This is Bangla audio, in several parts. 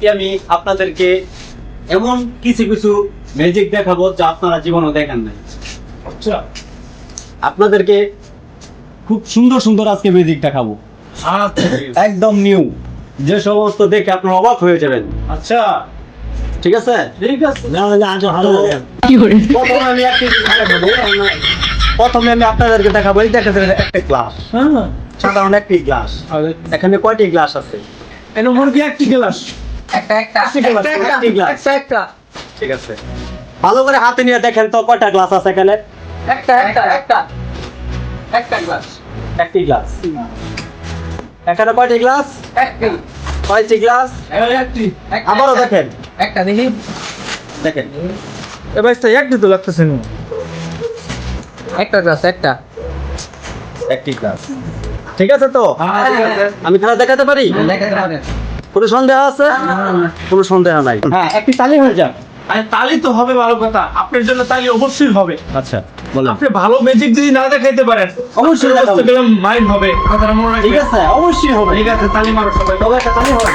আজকে আমি আপনাদেরকে এমন কিছু কিছু ম্যাজিক দেখাবো যা আপনারা জীবনও দেখেন নাই। আচ্ছা। আপনাদেরকে খুব সুন্দর সুন্দর আজকে ম্যাজিক দেখাবো। একদম নিউ যে সমস্ত দেখে আপনারা অবাক হয়ে যাবেন। আচ্ছা। ঠিক আছে? ঠিক আছে। প্রথমে আমি একটি প্রথমে আমি আপনাদেরকে দেখাবো এই দেখা যাচ্ছে একটা গ্লাস হ্যাঁ। সাধারণ একটি গ্লাস এখানে কয়টি গ্লাস আছে? এর মুরগি একটি গ্লাস একটা একটা একটা, গ্লাস একটা একটা। ঠিক আছে। ভালো করে হাতে নিয়ে দেখেন তো কয়টা গ্লাস আছে এখানে? একটা একটা একটা। একটা গ্লাস একটি গ্লাস এখানে কয়টি গ্লাস একটি। কয়টি গ্লাস একটি। আবারও দেখেন। একটা দেখি। দেখেন। এবার একটি তো লাগতেছে না। একটা গ্লাস একটা। একটি গ্লাস ঠিক আছে তো? হ্যাঁ আমি খেলা দেখাতে পারি? দেখাতে পারেন। কোনো সন্দেহ আছে? কোনো সন্দেহ নাই। হ্যাঁ একটি তালি হয়ে যাক। আরে তালি তো হবে ভালো কথা। আপনার জন্য তালি অবশ্যই হবে। আচ্ছা বলেন। আপনি ভালো ম্যাজিক যদি না দেখাইতে পারেন অবশ্যই দেখাবো। মাইন্ড হবে। কথাটা মনে ঠিক আছে অবশ্যই হবে। ঠিক আছে তালি মারো সবাই। তবে একটা তালি হবে।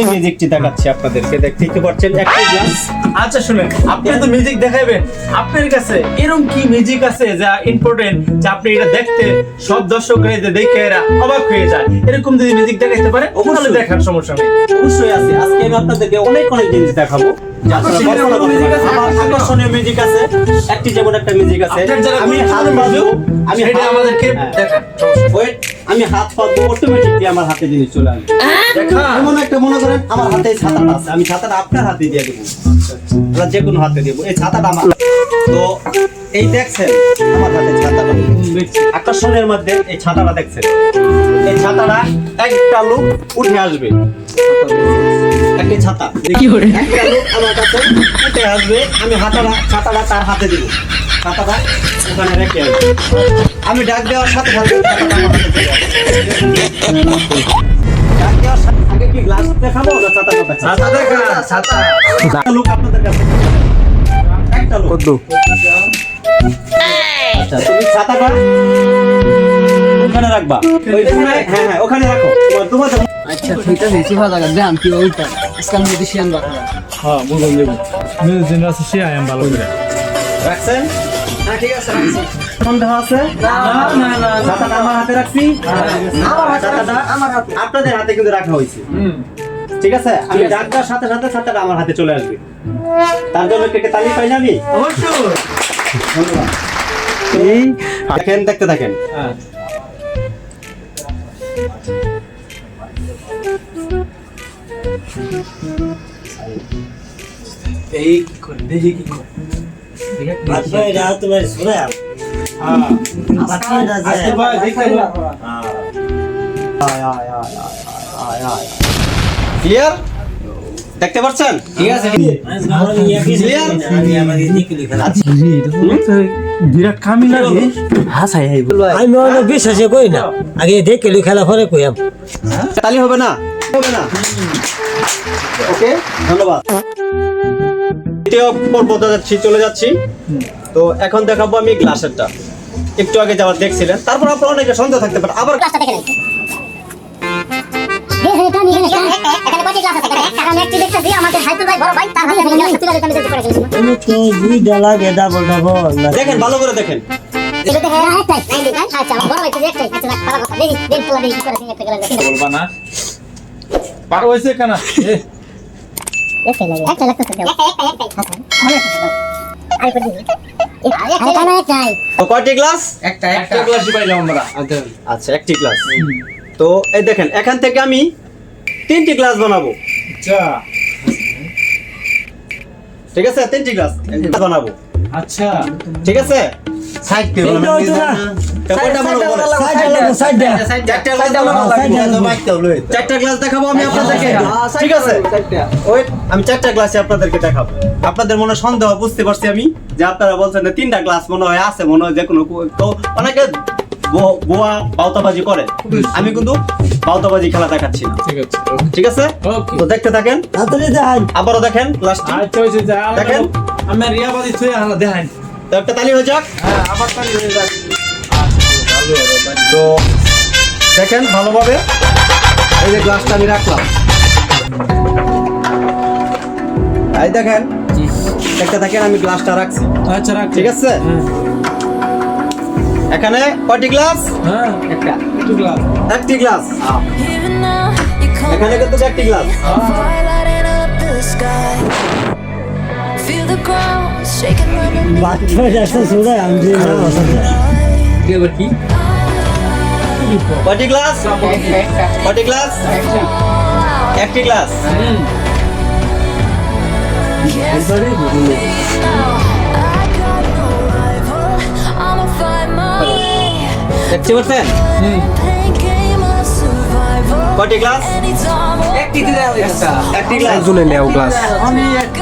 এই মিউজিকটি দেখাচ্ছি আপনাদেরকে। দেখতে পাচ্ছেন একটি গ্লাস আচ্ছা শুনেন আপনি তো মিউজিক দেখাবেন। আপনার কাছে এরকম কি মিউজিক আছে যা ইম্পর্টেন্ট যে আপনি এটা দেখতে সব দর্শকরা এটা দেখে এরা অবাক হয়ে যায়? এরকম যদি মিউজিক দেখাইতে পারে তাহলে দেখার সমস্যা নেই। অবশ্যই আছে। আজকে আমি আপনাদেরকে অনেক অনেক জিনিস দেখাবো। যা আপনারা কল্পনা করতে পারেন। আকর্ষণীয় মিউজিক আছে একটি যেমন একটা মিউজিক আছে। আমি হাত বাজবো আমি হাত- আমাদেরকে হ্যাঁ। Wait, আমি হাত পাতবো অটোমেটিকলি আমার হাতে জিনিস চলে আসবে। দেখা। এমন একটা মনে করেন আমার হাতে ছাতাটা আছে আমি ছাতাটা আপনার হাতে দিয়ে দেবো। আমরা যে কোনো হাতে দেবো এই ছাতাটা আমার। তো এই দেখছেন আমার হাতে ছাতাটা। আকর্ষণের মধ্যে এই ছাতাটা দেখছেন। এই ছাতাটা একটা লোক উঠে আসবে। একটি ছাতা। একটা লোক আমার কাছে উঠে আসবে আমি হাতাটা ছাতাটা তার হাতে দিব। ছাতাটা ওখানে রেখে আসবে। আমি ডাক দেওয়ার সাথে সাথে ছাতাটা আমার হাতে ডাক দেওয়ার সাথে আগে কি গ্লাস দেখাবো না ছাতাটা দেখাবো? ছাতা দেখা। ছাতা। একটা লোক আপনাদের কাছে একটা লোক। আচ্ছা তুমি ছাতাটা ওখানে রাখবা। ওইখানে হ্যাঁ হ্যাঁ ওখানে রাখো। তোমার আচ্ছা ঠিক আছে জায়গা কি মিউজিশিয়ান বাবা হ্যাঁ দেবো আছে ভালো করে। রাখছেন? হ্যাঁ ঠিক আছে সন্দেহ আছে? না না না ছাতাটা আমার হাতে রাখছি? আমার হাতে আমার হাতে। আপনাদের হাতে কিন্তু রাখা হয়েছে। ঠিক আছে? আমি ডাক দেওয়ার সাথে সাথে ছাতাটা আমার হাতে চলে আসবে। তার জন্য কেটে তালি পাই না আমি? অবশ্যই। ধন্যবাদ। এই দেখেন দেখতে থাকেন। হ্যাঁ। এই কি করে? দেখি কি করে। আজকে ভাই দেখতে ক্লিয়ার? দেখতে পাচ্ছেন? ঠিক আছে। বিরাট কামি লাগে আমি অনেক বিশ্বাসে কই না। আগে দেখে খেলা পরে কইয়াম তালি হবে না। হবে না। ওকে ধন্যবাদ। দ্বিতীয় পর্বতে যাচ্ছি চলে যাচ্ছি। তো এখন দেখাবো আমি গ্লাসেরটা। একটু আগে যাওয়ার দেখছিলেন। তারপর আপনার অনেকে সন্দেহ থাকতে পারে। আবার ক্লাসটা দেখে নেন। এখানে কয়টি ক্লাস আছে? আমাদের দেখেন ভালো করে দেখেন। হ্যাঁ নাইন আচ্ছা আচ্ছা একটা। গেলে দেখি বলবা না পার হয়েছে কেন এ, একটাই লাগে একটাই লাগতেছে দেও একটাই একটাই একটাই আরে করে দিবি আরে কেন একটাই তো কয়টি গ্লাস একটা একটা গ্লাসই আচ্ছা একটি গ্লাস। তো এই দেখেন এখান থেকে আমি তিনটি গ্লাস বানাবো। আচ্ছা। ঠিক আছে? তিনটি গ্লাস বানাবো। আচ্ছা। ঠিক আছে? সাইড কে চারটা গ্লাস। চারটা গ্লাস দেখাবো আমি আপনাদেরকে। ঠিক আছে? ওয়েট আমি চারটা গ্লাসে আপনাদেরকে দেখাবো। আপনাদের মনে সন্দেহ বুঝতে পারছি আমি যে আপনারা বলছেন তিনটা গ্লাস মনে হয় আছে মনে হয় যে কোনো তো অনেকে বোয়া বাউতাবাজি করে। আমি কিন্তু বাউতাবাজি খেলা দেখাচ্ছি না। ঠিক আছে ঠিক আছে? তো দেখতে থাকেন। দেখান। আবারও দেখেন আচ্ছা দেখেন। আমি রিয়াবাদি থুয়ে হালা দেখাই। তো একটা তালি হয়ে যাক। হ্যাঁ আবার তালি হয়ে যাক। তো দেখেন ভালোভাবে। এই যে গ্লাসটা আমি রাখলাম। এই দেখেন। একটা দেখেন আমি গ্লাসটা রাখছি। আচ্ছা রাখ ঠিক আছে? এখানে কয়টি গ্লাস হ্যাঁ। একটা। একটু গ্লাস একটি গ্লাস এখানে কিন্তু একটি glass fire lighting up the sky. Feel দেখতে পাচ্ছেন? গ্লাস? একটি গ্লাস। নেও গ্লাস। আমি একটি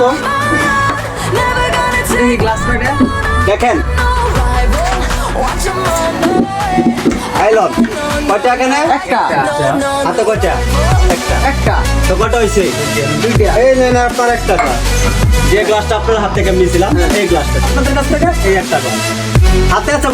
তো? এই কয়টা দেখেন. আইলন কয়টা একটা। হাতে কয়টা? একটা। একটা। তো কয়টা হয়েছে? দুইটা। এই নেন আপনার একটা যে গ্লাসটা আপনার হাত থেকে নিয়েছিলাম এই গ্লাসটা। আপনাদের কাছ থেকে এই একটা আচ্ছা আচ্ছা